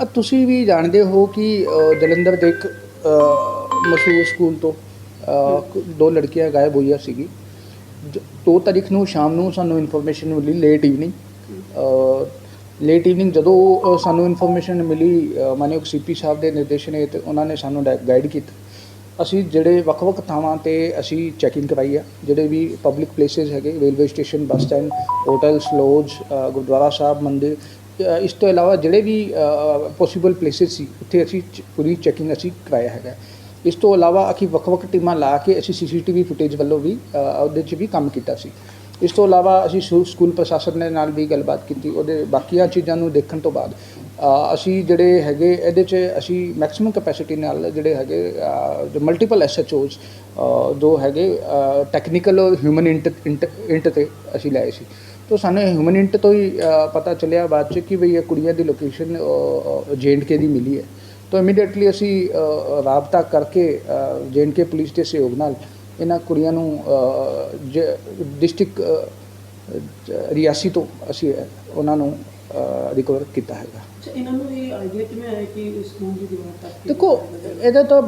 ਅ, ਤੁਸੀਂ ਵੀ ਜਾਣਦੇ ਹੋ ਕਿ ਅ, ਜਲੰਧਰ ਦੇ ਇੱਕ ਅ, ਮਸ਼ਹੂਰ ਸਕੂਲ ਤੋਂ ਅ, ਕੁ- ਦੋ ਲੜਕੀਆਂ ਗਾਇਬ ਹੋਈਆਂ ਸੀਗੀ। ਜ- ਦੋ ਤਾਰੀਖ ਨੂੰ ਸ਼ਾਮ ਨੂੰ ਸਾਨੂੰ ਇਨਫੋਰਮੇਸ਼ਨ ਮਿਲੀ ਲੇਟ ਈਵਨਿੰਗ ਲੇਟ ਈਵਨਿੰਗ ਜਦੋਂ ਅ, ਸਾਨੂੰ ਇਨਫੋਰਮੇਸ਼ਨ ਮਿਲੀ ਅ, ਮਾਨਯੋਗ ਸੀਪੀ ਸਾਹਿਬ ਦੇ ਨਿਰਦੇਸ਼ ਨੇ ਤੇ ਉਹਨਾਂ ਨੇ ਸਾਨੂੰ ਗਾਈਡ ਕੀਤਾ। ਅਸੀਂ ਜਿਹੜੇ ਵੱਖ-ਵੱਖ ਥਾਵਾਂ ਤੇ ਅਸੀਂ ਚੈਕਿੰਗ ਕਰਵਾਈ ਆ ਜਿਹੜੇ ਵੀ ਪਬਲਿਕ ਪਲੇਸਿਸ ਹੈਗੇ railway station bus stand hotels lodge gurdwara sahib ਮੰਦਿਰ ਇਸ ਤੋਂ ਇਲਾਵਾ ਜਿਹੜੇ ਵੀ ਪੋਸੀਬਲ ਪਲੇਸਿਸ ਸੀ ਉੱਥੇ ਅਸੀਂ ਚ- ਪੂਰੀ ਚੈਕਿੰਗ ਅਸੀਂ ਕਰਾਇਆ ਹੈਗਾ। ਇਸ ਤੋਂ ਇਲਾਵਾ ਅਸੀਂ ਵੱਖ-ਵੱਖ ਟੀਮਾਂ ਲਾ ਕੇ ਅਸੀਂ ਸੀਸੀਟੀਵੀ ਫੁਟੇਜ ਵੱਲੋਂ ਵੀ ਉਹਦੇ 'ਚ ਵੀ ਕੰਮ ਕੀਤਾ ਸੀ। ਇਸ ਤੋਂ ਇਲਾਵਾ ਅਸੀਂ ਸਕੂ- ਸਕੂਲ ਪ੍ਰਸ਼ਾਸਨ ਦੇ ਨਾਲ ਵੀ ਗੱਲਬਾਤ ਕੀਤੀ ਉਹਦੇ ਬਾਕੀਆਂ ਚੀਜ਼ਾਂ ਨੂੰ ਦੇਖਣ ਤੋਂ ਬਾਅਦ। ਅਸੀਂ ਜਿਹੜੇ ਹੈਗੇ ਇਹਦੇ 'ਚ ਅਸੀਂ ਮੈਕਸਿਮਮ ਕੈਪੈਸਿਟੀ ਨਾਲ ਜਿਹੜੇ ਹੈਗੇ ਅ, ਜੋ ਮਲਟੀਪਲ ਐਸਐਚਓਜ਼ ਜੋ ਹੈਗੇ ਟੈਕਨੀਕਲ ਔਰ ਹਿਊਮਨ ਇੰਟ ਇੰਟ ਤੇ ਅਸੀਂ ਲਏ ਸੀ। ਤੋ ਸਾਨੂੰ ਹਿਊਮਨ ਇੰਟ ਤੋਂ ਹੀ ਪਤਾ ਚੱਲਿਆ ਬਾਅਦ 'ਚ ਕਿ ਬਈ ਇਹ ਕੁੜੀਆਂ ਦੀ ਲੋਕੇਸ਼ਨ ਕੇ ਦੀ ਮਿਲੀ ਹੈ ਤੋ ਇਮੀਡੀਏਟਲੀ ਅਸੀਂ ਰਾਬਤਾ ਕਰਕੇ ਕੇ ਪੁਲਿਸ ਦੇ ਸਹਿਯੋਗ ਨਾਲ ਇਹਨਾਂ ਕੁੜੀਆਂ ਨੂੰ ਡਿਸਟ੍ਰਿਕਟ ਰਿਆਸੀ ਤੋਂ ਅਸੀਂ ਉਹਨਾਂ ਨੂੰ ਰਿਕਵਰ ਕੀਤਾ ਹੈਗਾ ਅੱਛਾ ਇਹਨਾਂ ਨੂੰ ਇਹ ਆਈਡੀਆ ਕਿਵੇਂ ਆਇਆ ਕਿ ਸਕੂਲ ਦੀ ਦੀਵਾਰ ਤੱਕ ਦੇਖੋ ਇਹਦਾ ਤਾਂ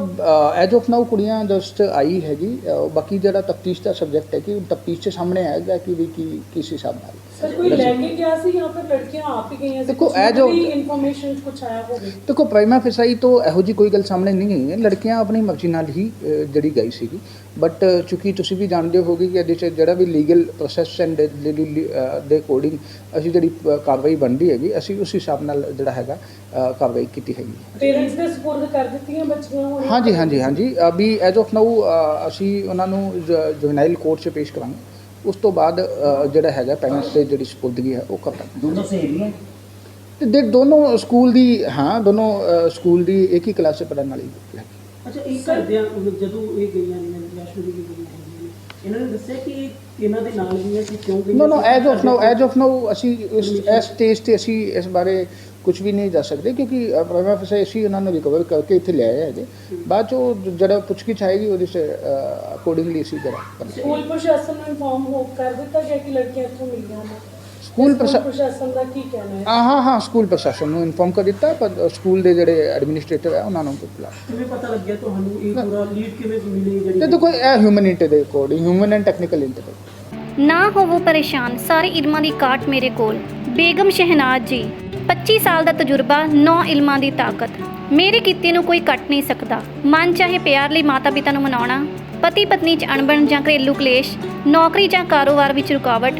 ਐਜ ਆਫ ਨਾਓ ਕੁੜੀਆਂ ਜਸਟ ਆਈ ਹੈਗੀ ਅ, ਬਾਕੀ ਜਿਹੜਾ ਤਫਤੀਸ਼ ਦਾ ਸਬਜੈਕਟ ਹੈ ਕਿ ਤਫਤੀਸ਼ ਚ ਸਾਹਮਣੇ ਆਏਗਾ ਕਿ ਵੀ ਕੀ ਕਿਸ ਹਿਸਾਬ ਨਾਲ। ਸਰ ਕੋਈ ਲੈ ਕੇ ਗਿਆ ਸੀ ਜਾਂ ਫਿਰ ਲੜਕੀਆਂ ਆਪ ਹੀ ਗਈਆਂ ਸੀ? ਦੇਖੋ, ਕੁਛ ਇਹ ਜੋ- ਵੀ ਇਨਫੋਰਮੇਸ਼ਨ ਕੁਛ ਆਇਆ ਹੋਵੇ? ਦੇਖੋ ਪ੍ਰਾਈਮਾ ਫਿਸਾਈ ਤੋਂ ਇਹੋ ਜੀ ਕੋਈ ਗੱਲ ਸਾਹਮਣੇ ਨਹੀਂ ਆਈ ਹੈ। ਲੜਕੀਆਂ ਆਪਣੀ ਮਰਜ਼ੀ ਨਾਲ ਹੀ ਜਿਹੜੀ ਗਈ ਸੀਗੀ। ਬਟ ਚੂੰਕਿ ਤੁਸੀਂ ਵੀ ਜਾਣਦੇ ਹੋਗੇ ਕਿ ਇਹਦੇ 'ਚ ਜਿਹੜਾ ਵੀ ਲੀਗਲ ਪ੍ਰੋਸੈਸ ਐਂਡ ਦੇ ਅਕੋਰਡਿੰਗ ਅਸੀਂ ਜਿਹੜੀ ਕਾਰਵਾਈ ਬਣਦੀ ਹੈਗੀ ਅਸੀਂ ਉਸ ਹਿਸਾਬ ਨਾਲ ਜਿਹੜਾ ਹੈਗਾ ਅ, ਕਾਰਵਾਈ ਕੀਤੀ ਹੈਗੀ। ਪੇਰੈਂਟਸ ਦੇ ਸਪੋਰਟ ਕਰ ਦਿੱਤੀਆਂ ਬੱਚੀਆਂ ਹੁਣ ਹਾਂਜੀ ਹਾਂਜੀ ਹਾਂਜੀ। ਅਭੀ ਐਜ਼ ਆਫ ਨਾਊ ਅਸੀਂ ਉਹਨਾਂ ਨੂੰ ਜੁਵਨਾਈਲ ਕੋਰਟ 'ਚ ਪੇਸ਼ ਕਰਾਂਗੇ। ਉਸ ਤੋਂ ਬਾਅਦ ਅ, ਜਿਹੜਾ ਹੈਗਾ ਪੈਰੈਂਟਸ ਦੇ ਜਿਹੜੀ ਸਪੁਰਦਗੀ ਹੈ ਉਹ ਕਰ ਦਾਂਗੇ। ਦੋਨੋਂ ਸਹੇਲੀਆਂ? ਤੇ ਦੇ ਦੋਨੋਂ ਸਕੂਲ ਦੀ ਹਾਂ ਦੋਨੋਂ ਅ, ਸਕੂਲ ਦੀ ਇੱਕ ਹੀ ਕਲਾਸ 'ਚ ਪੜ੍ਹਨ ਵਾਲੀ ਹੈ ਅੱਛਾ ਇਹ ਘਰਦਿਆਂ ਜਦੋਂ ਇਹ ਗਈਆਂ ਨੇ ਯਸ਼ਵਰੀ ਵੀ ਗਈਆਂ ਹੈਗੀਆਂ ਨੇ ਇਹਨਾਂ ਨੇ ਦੱਸਿਆ ਕਿ ਇਹਨਾਂ ਦੇ ਨਾਲ ਗਈਆਂ ਸੀ ਕਿਉਂ ਗਈਆਂ ਨੋ? As of now as of now ਅਸੀਂ ਇਸ ਇਸ ਸਟੇਜ ਤੇ ਅਸੀਂ ਇਸ ਬਾਰੇ ਕੁਝ ਵੀ ਨਹੀਂ ਦੱਸ ਸਕਦੇ ਕਿਉਂਕਿ ਪ੍ਰਾਈਮਾ ਫਸੇ ਅਸੀਂ ਉਹਨਾਂ ਨੂੰ ਰਿਕਵਰ ਕਰਕੇ ਇੱਥੇ ਲੈ ਆਏ ਹੈਗੇ ਬਾਅਦ ਚੋਂ ਜਿਹੜਾ ਪੁੱਛਗਿੱਛ ਆਏਗੀ ਉਹਦੇ ਸੇ ਅਕੋਰਡਿੰਗਲੀ ਅਸੀਂ ਕਰਾਂਗੇ। ਸਕੂਲ ਪ੍ਰਸ਼ਾਸਨ ਨੂੰ ਇਨਫੋਰਮ ਹੋ ਕਰ ਦਿੱਤਾ ਗਿਆ ਕਿ ਲੜਕੀਆਂ ਇੱਥੋਂ ਮਿਲੀਆਂ ਨੇ ਸਕੂਲ ਪ੍ਰਸ਼ਾ ਪ੍ਰਸ਼ਾਸਨ ਦਾ ਕੀ ਕਹਿਣਾ ਹੈ ਹਾਂ ਹਾਂ ਹਾਂ ਸਕੂਲ ਪ੍ਰਸ਼ਾਸਨ ਨੂੰ ਇਨਫੋਰਮ ਕਰ ਦਿੱਤਾ ਪਰ ਸਕੂਲ ਦੇ ਜਿਹੜੇ ਐਡਮਿਨਿਸਟ੍ਰੇਟਰ ਹੈ ਉਹਨਾਂ ਨੂੰ ਬੁਲਾ ਕਿਵੇਂ ਪਤਾ ਲੱਗਿਆ ਤੁਹਾਨੂੰ ਇਹ ਪੂਰਾ ਲੀਡ ਕਿਵੇਂ ਮਿਲੀ ਜਿਹੜੀ ਤੇ ਦੇਖੋ ਇਹ ਹਿਊਮਨ ਇੰਟ ਦੇ ਅਕੋਰਡਿੰਗ ਹਿਊਮਨ ਐਂਡ ਟੈਕਨੀਕਲ ਇੰਟ ਦੇ ਨਾ ਹੋਵੋ ਪਰੇਸ਼ਾਨ ਸਾਰੇ ਇਲਮਾਂ ਦੀ ਕਾਟ ਮੇਰੇ ਕੋਲ ਬੇਗਮ ਸ਼ਹਿਨਾਜ਼ ਜੀ 25 ਸਾਲ ਦਾ ਤਜਰਬਾ 9 ਇਲਮਾਂ ਦੀ ਤਾਕਤ ਮੇਰੇ ਕਿੱਤੇ ਨੂੰ ਕੋਈ ਕੱਟ ਨਹੀਂ ਸਕਦਾ ਮਨ ਚਾਹੇ ਪਿਆਰ ਲਈ ਮਾਤਾ ਪਿਤਾ ਨੂੰ ਮਨਾਉਣਾ ਪਤੀ ਪਤਨੀ 'ਚ ਅਣਬਣ ਜਾਂ ਘਰੇਲੂ ਕਲੇਸ਼ ਨੌਕਰੀ ਜਾਂ ਕਾਰੋਬਾਰ ਵਿੱਚ ਰੁਕਾਵਟ।